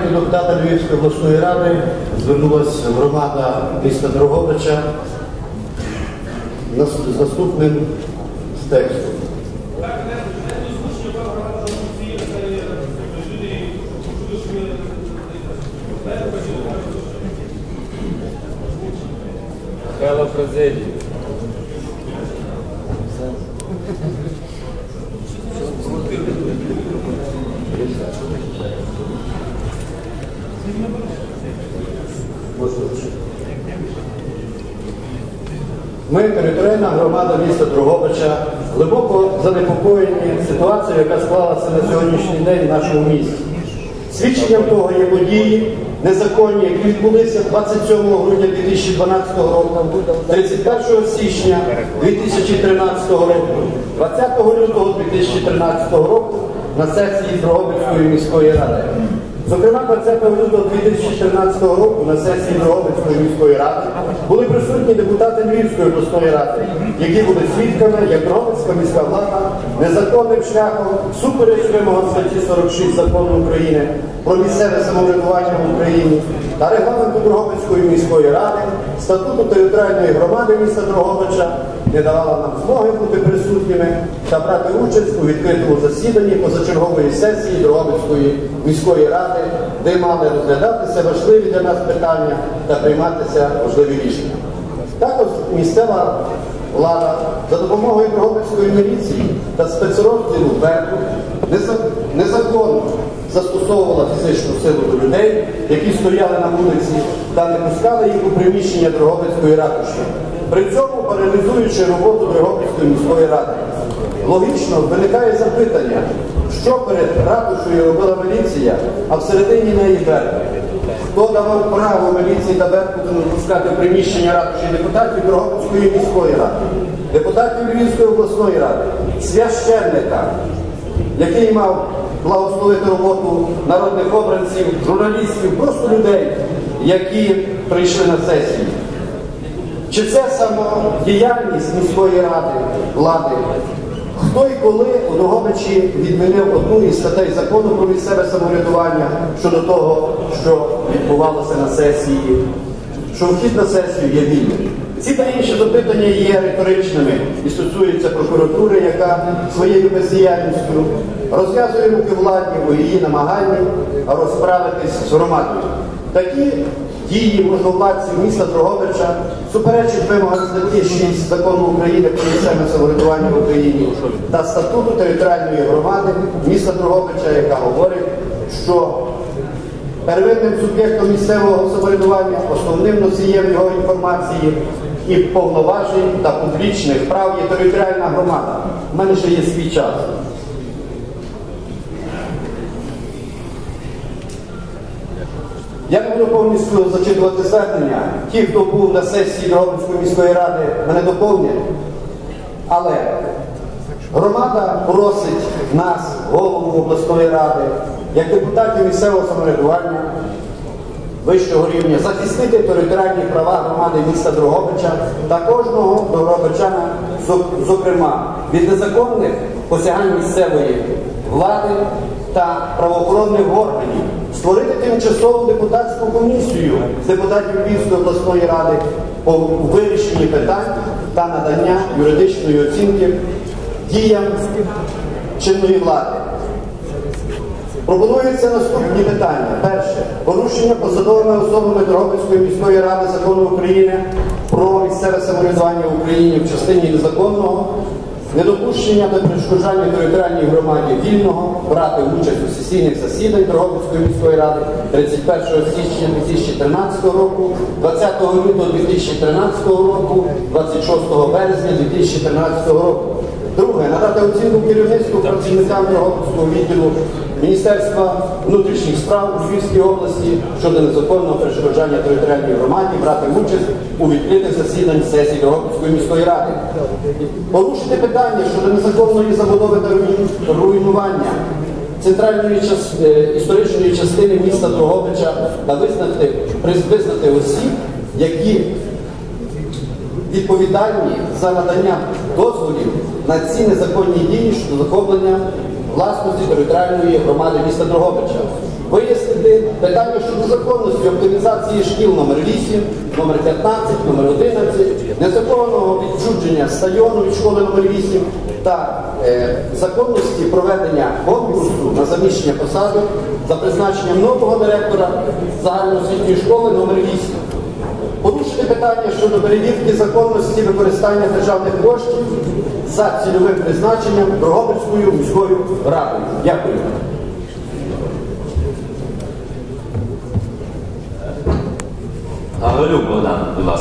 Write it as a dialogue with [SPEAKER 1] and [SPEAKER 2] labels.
[SPEAKER 1] проєкту депутата Львівської обласної ради звернулася громада міста Дрогобича з наступним текстом.
[SPEAKER 2] Михайло Фразелі.
[SPEAKER 1] Ми, територіальна громада міста Дрогобича, глибоко занепокоєні ситуацією, яка склалася на сьогоднішній день в нашому місті. Свідченням того є події незаконні, які відбулися 27 грудня 2012 року, 31 січня 2013 року, 20 лютого 2013 року на сесії Дрогобицької міської ради. Зокрема, 20 лютого 2014 року на сесії Дрогобицької міської ради були присутні депутати Львівської обласної ради, які були свідками, як Дрогобицька міська влада незаконним шляхом супереч вимогам статті 46 закону України про місцеве самоврядування в Україні та регламенту Дрогобицької міської ради, статуту територіальної громади міста Дрогобича не давала нам змоги бути присутніми та брати участь у відкритому засіданні позачергової сесії Дрогобицької міської ради, де мали розглядатися важливі для нас питання та прийматися важливі рішення. Також місцева влада за допомогою Дрогобицької міліції та спецрозділу незак- незаконно застосовувала фізичну силу до людей, які стояли на вулиці та не пускали їх у приміщення Дрогобицької ратуші, при цьому паралізуючи роботу Дрогобицької міської ради. Логічно виникає запитання, що перед ратушею робила міліція, а всередині неї Беркут. Хто давав право міліції та Беркуту не пускати приміщення ратуші депутатів Дрогобицької міської ради, депутатів Львівської обласної ради, священника, який мав благословити роботу народних обранців, журналістів, просто людей, які прийшли на сесію. Чи це самодіяльність міської ради, влади? Хто і коли у Дрогобичі відмінив одну із статей закону про місцеве самоврядування щодо того, що відбувалося на сесії, що вхід на сесію є вільним? Ці та інші запитання є риторичними і стосуються прокуратури, яка своєю бездіяльністю розв'язує руки владі у її намаганні розправитись з громадою. Такі дії можновладців міста Дрогобича суперечать вимогам статті 6 закону України про місцеве самоврядування в Україні та статуту територіальної громади міста Дрогобича, яка говорить, що первинним суб'єктом місцевого самоврядування, основним носієм його інформації і повноважень та публічних прав є територіальна громада. У мене ще є свій час. Я не буду повністю зачитувати звернення. Ті, хто був на сесії Дрогобицької міської ради, мене доповнять. Але громада просить нас, голову обласної ради, як депутатів місцевого самоврядування вищого рівня, захистити територіальні права громади міста Дрогобича та кожного Дрогобичана, зокрема, від незаконних посягань місцевої влади та правоохоронних органів, створити тимчасову депутатську комісію з депутатів Львівської обласної ради по вирішенні питань та надання юридичної оцінки діям чинної влади. Пропонуються наступні питання. Перше. Порушення посадовими особами Дрогобицької міської ради закону України про місцеве самоврядування в Україні в частині незаконного, недопущення та перешкоджання територіальній громаді вільного брати участь у сесійних засіданнях Дрогобицької міської ради 31 січня 2013 року, 20 лютого 2013 року, 26 березня 2013 року. Друге, надати оцінку керівництву працівникам Дрогобицького відділу Міністерства внутрішніх справ у Львівській області щодо незаконного перешкоджання територіальній громаді брати участь у відкритих засіданнях сесії Дрогобицької міської ради. Порушити питання щодо незаконної забудови та руйнування центральної час- е, історичної частини міста Дрогобича та визнати, визнати осіб, які відповідальні за надання дозволів на ці незаконні дії щодо захоплення власності територіальної громади міста Дрогобича. Вияснити питання щодо законності оптимізації шкіл номер 8, номер 15, номер 11, незаконного відчудження стадіону від школи номер 8 та е, законності проведення конкурсу на заміщення посади за призначенням нового директора загальноосвітньої школи номер 8 Порушити питання щодо перевірки законності використання державних коштів за цільовим призначенням Дрогобицькою міською радою. Дякую.
[SPEAKER 3] Гаврилюк Богдан, будь ласка.